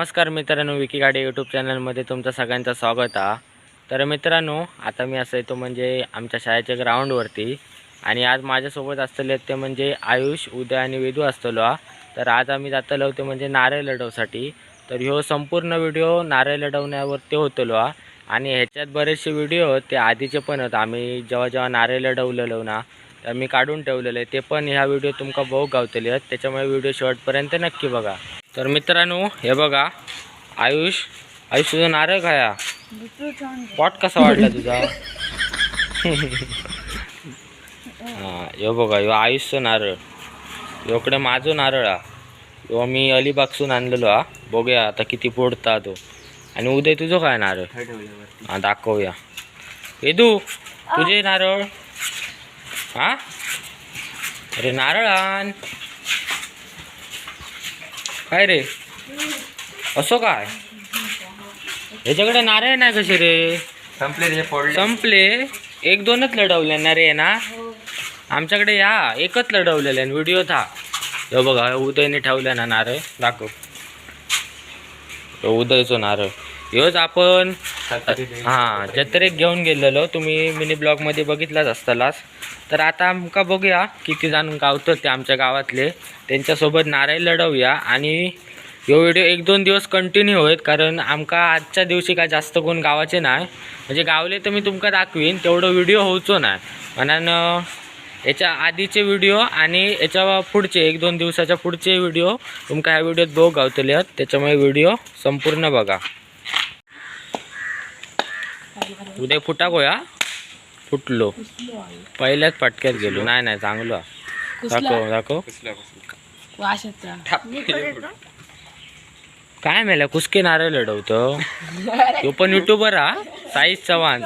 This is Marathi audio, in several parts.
नमस्कार मित्रांनो विकी गाडी यूट्यूब चॅनलमध्ये तुमचं सगळ्यांचं स्वागत आहे तर मित्रांनो आता मी असं येतो म्हणजे आमच्या शाळेच्या ग्राउंडवरती आणि आज माझ्यासोबत असलेले ते म्हणजे आयुष उदय आणि वेदू असतलो हा तर आज आम्ही जातलो ते म्हणजे नारळ लढवसाठी. तर ह्यो संपूर्ण व्हिडिओ नारळ लढवण्यावरती होतलो हा आणि ह्याच्यात बरेचसे व्हिडिओ ते आधीचे पण होते आम्ही जेव्हा जेव्हा नारळ लढवलेलो ना तर मी काढून ठेवलेले आहे ते पण ह्या व्हिडिओ तुमका बहुत गावतले आहेत. त्याच्यामुळे व्हिडिओ शेवटपर्यंत नक्की बघा. तर मित्रांनो हे बघा. आयुष आयुष तुझं नारळ खाया. पॉट कसा वाटला तुझा? हा यो बघा यो आयुषचं नारळ. योकडे माझं नारळ हा. यो मी अलिबागसून आणलेलो हा. बघूया आता किती पोडता तो. आणि उद्या तुझं काय नारळ? हा दाखवूया. वेदू तुझे नारळ? हा? अरे नारळ आण. काय रे? असं काय? याच्याकडे नारळ नाही कसे रे? संपले संपले. एक दोनच लढवले ना रे ना. आमच्याकडे या. एकच लढवलेले व्हिडिओ था. हे बघा उदयने ठेवलं ना नारळ. दाखव. उदयचो नारळ. ह्योच आपण हां जत्रेक घेऊन गेलेलो. तुम्ही मिनी ब्लॉगमध्ये बघितलाच असतालाच. तर आता आमका बघूया किती जण गावतात ते आमच्या गावातले. त्यांच्यासोबत नारळ लढवूया. आणि ह्यो व्हिडिओ एक दोन दिवस कंटिन्यू होईल कारण आमका आजच्या दिवशी काय जास्त कोण गावाचे नाही. म्हणजे गावले तर मी तुमका दाखवीन तेवढं व्हिडिओ होऊचो नाही. म्हणून याच्या आधीचे व्हिडिओ आणि याच्या पुढचे एक दोन दिवसाच्या पुढचे व्हिडिओ तुमका ह्या व्हिडिओत बघू गावतले. आहेत त्याच्यामुळे व्हिडिओ संपूर्ण बघा. उद्या फुटा गोया फुटलो. पहिल्याच पटक्यात गेलो. नाही नाही चांगलो. दाखव दाखव. काय मेला कुसके नारळ लढवतो? तो पण युट्यूबर हा? साईज चव्हाण.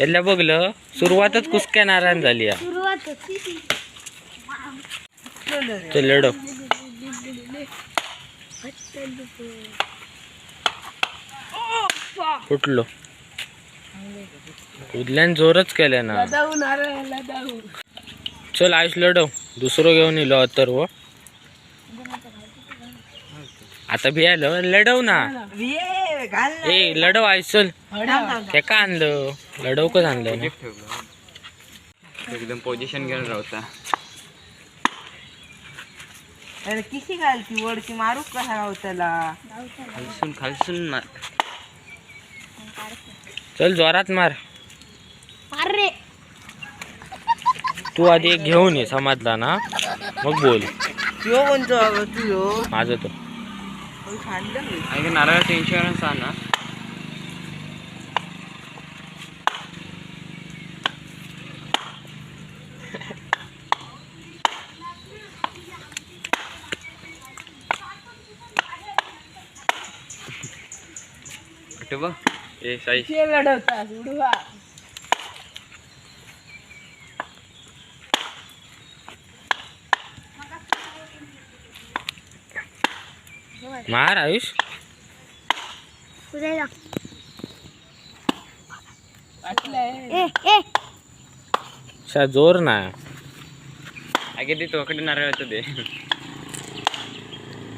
यातल्या बघलं सुरुवातच कुसक्या नारायण झाली. ते लढव. फुटलो उदल्यान जोरच केलं ना. चल आयुष लढव. दुसरं घेऊन येलो तर व. आता भियालो लढव ना. ए लढव आयुष चल. ते का आणलं? लढव कच आणलं एकदम पोझिशन घेऊन राहता किशी घालती? वडकी मारू कसा गावताला खालसून खालसून मार चल जोरात मार. अरे. तू आधी एक घेऊन ये समाजला ना. मग बोल. यो कोणतो बाबा तू यो? माझं तो. नारळाचं इन्शुरन्स आहे ना. बघ. ए साई. मार आयुष. कुठे जा जोर नाही अगे ते तोकडे नारळाचं दे.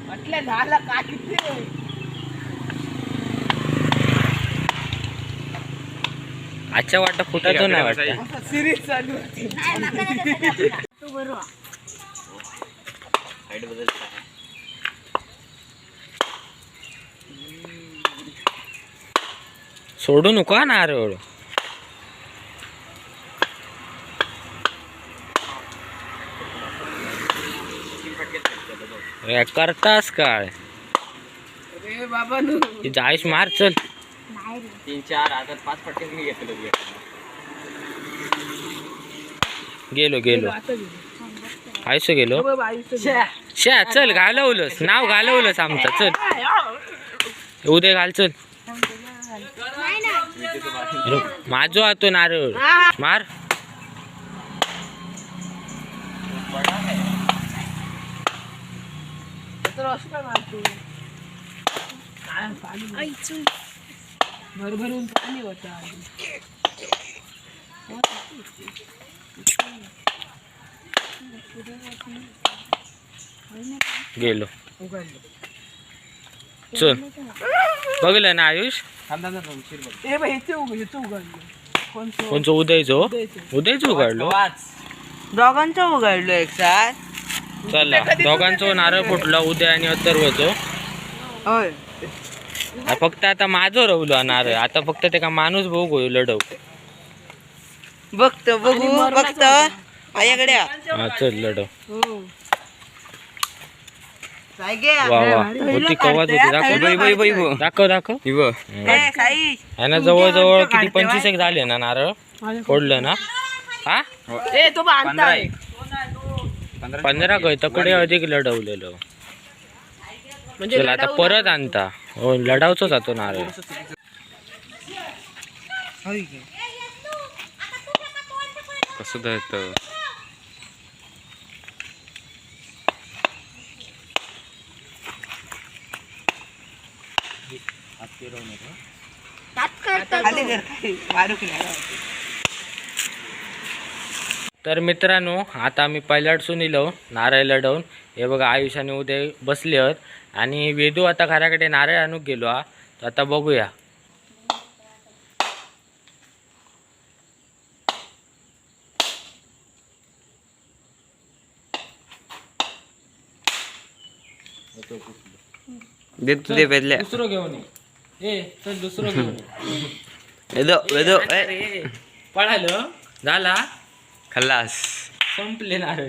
म्हटलं झालं का किती? आजच्या वाटा फुटायचो नाही वाटतं. सिरीज चालू होती तू बरोबर साईड बदल सोडू नको नारळ अरे करतास काय? बाबा नु जायश मार चल. तीन चार आता पाच पटके मी घेतलो गेलो गेलो. आयुष्य गेलो. शा. चल घालवलंस. नाव घालवलंस आमचं. चल. उद्या घाल चल. माझो आतो नारळ. मार. तर असं काय मारतो भरभरून पाणी होतं गेलो. उघडलं. चल. बघलं ना आयुष? हे कोणचं कोणचं? उदयचो उदयचं. उदयच उघडलो दोघांचं उघडलं एक साथ चला. दोघांचो नारळ फुटला उदय आणि अथर्वचो. होय. फक्त आता माझं रवलो हा नारळ आता फक्त ते का माणूस भाऊ गोय लढव. बघतो बघू बघतो. हा चल लढव. हो. गे? वा वा. होती कवाच होती. दाखव. बाई, बाई, बाई, बाई. दाखव दाखव. ए, साई. ह्यानं जवळजवळ किती पंचवीस एक झाले ना नारळ फोडलं ना. हा? ए तो बांधताय पंधरा गय तकडे अधिक लढवलेलं. म्हणजे आता परत आणता. हो लढावचोच जातो नारळ. कसं धरतं? तर मित्रांनो आता आम्ही पहिल्याडसून इलो नारळ लढवून. हे बघा आयुष आणि उदय बसले आहेत. आणि वेदू आता घराकडे नारळ आणूक गेलो हा. तर आता बघूया. दे तू दे पेदल्या दुसरं घेऊन ये. ए चल दुसरं घेऊन. वेदो वेदो पळालं. झाला. खल्लास. संपले नारळ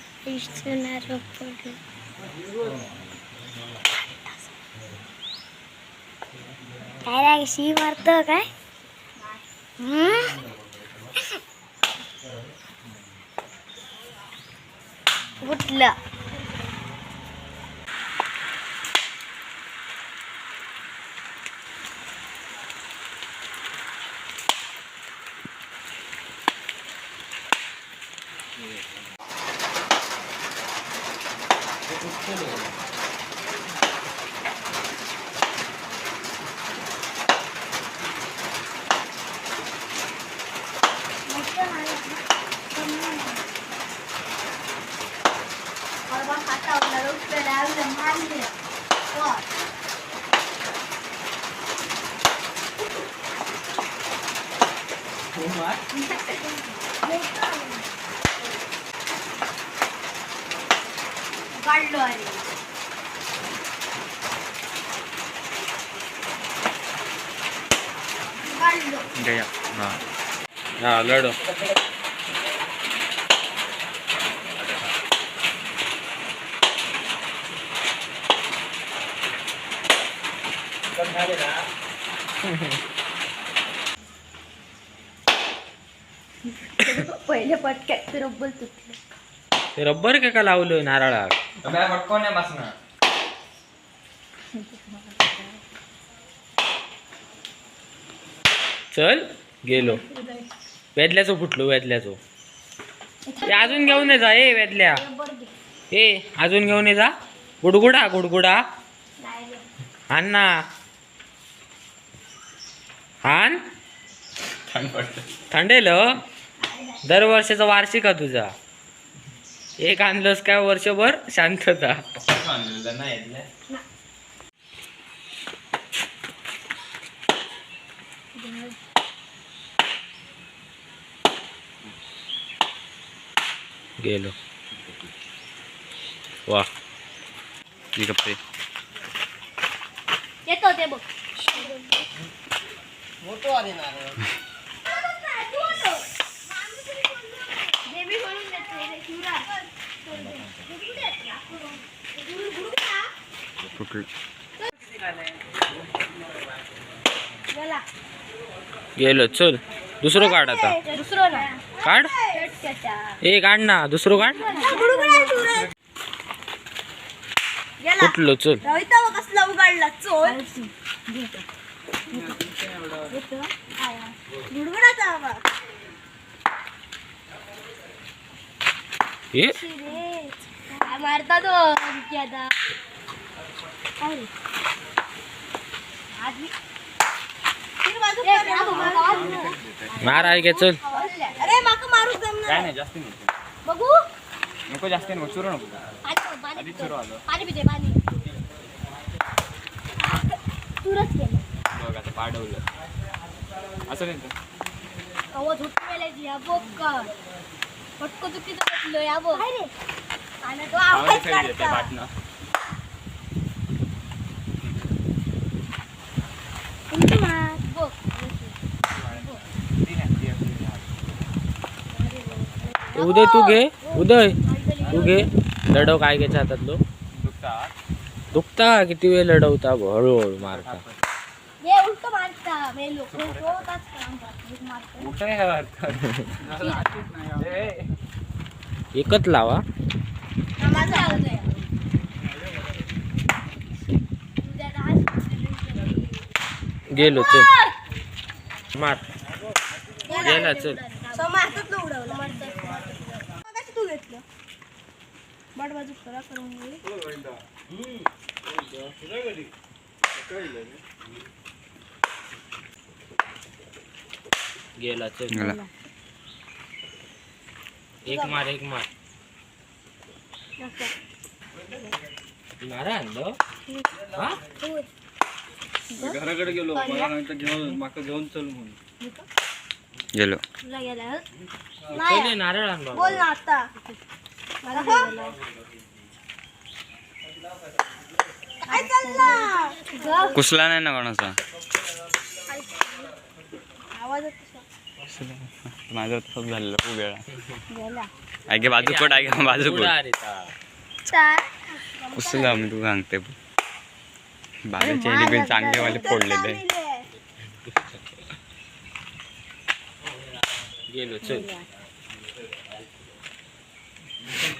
ఇస్తున్నారు उघडली काय राग शी मारत काय हम्म? फुटलं काढलो अरे काढलो. हा. पहिले पटक्यात रब्बल तुटलं. ते रब्बर का का लावलं नारळात? चल गेलो. वेदल्याचो फुटलो वेदल्याचो. ते अजून घेऊन ये जा ए वेदल्या. ए अजून घेऊन ये जा. गुडगुडा गुडगुडा. ना हान थंडेल दरवर्षाचा वार्षिक हा तुझा. एक आणलंस काय वर्षभर? शांतता. गेलो. वा. गप्पे. येतो ते बघ. देवी म्हणून देते शिवराज. गेलो चल. दुसरं काढ आता. दुसरं काढ. ए काढ ना. दुसरं काढ. कुठलं चल. कसला उघडला चोर गुडगुडाचा आवाज. ए? मारता तो आता. काय. मार आहे चल. अरे माका मारू जमणार नाही जास्त नाही बघू. नको जास्त नको चुरू नको. पाणी पाणी पिते. पाणी पिते पाणी. तुरच केलं. बघ आता पाडवलं. असं नाही मेल्याची या का पटको बसलो या बघ. आणि तो आवाज काढता. उलटी मार बघ. उदय तू घे. उदय. तू घे. लढव काय घ्यायच्या हातातलो दुखता? किती वेळ लढवता? हळूहळू उलट काम मारतो. एकच लावा. गेलो चल मार गेला चल तू घेतलं बाजू करा करून घे. गेला चल. एक मार एक मार मारा आणलं हा. घराकडे गेलो मला नंतर घेऊन माका घेऊन चल म्हणून गेलो? चल ये, नारळ आण बाबा. बोल ना आता मला गेला. काय चालला कुसला नाही ना कोणाचा आवाज येतो? माझं तसंच झालेलं खूप वेळा गेला ऐके बाजू कोट ऐके बाजू कोट. उडा रे ता. चार. कुसला मी तू सांगते. बाजूचे एलिफेंट चांगले वाले फोडलेले. गेलो चल.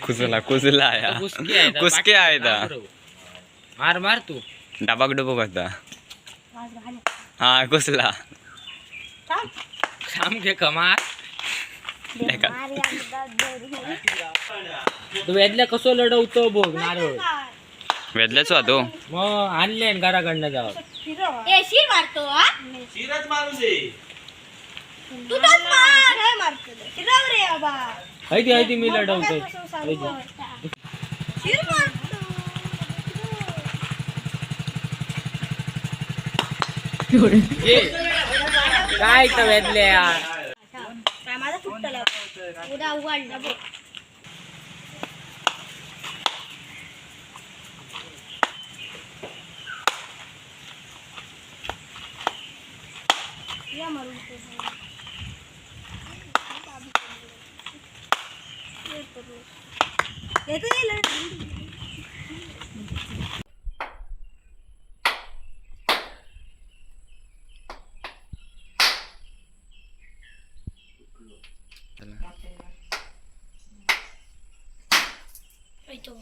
कुसला कुसला आया. कुस्की आहे मार मार तू. डाबाक डुबक होता हा कुसला थांब घे कमार नाही का? तू वेदल्या कसं लढवतो बघ नारळ वेदल्याच होतो मग आणले घराकडनं जाऊ ए शिर मारतो हा तू तर मार हे मारतो शिराव रे बाबा हैती हैती मी लढवतोय शिर मारतो ये. काय तर वेदल्या काय माझा फुटला उद्या येतो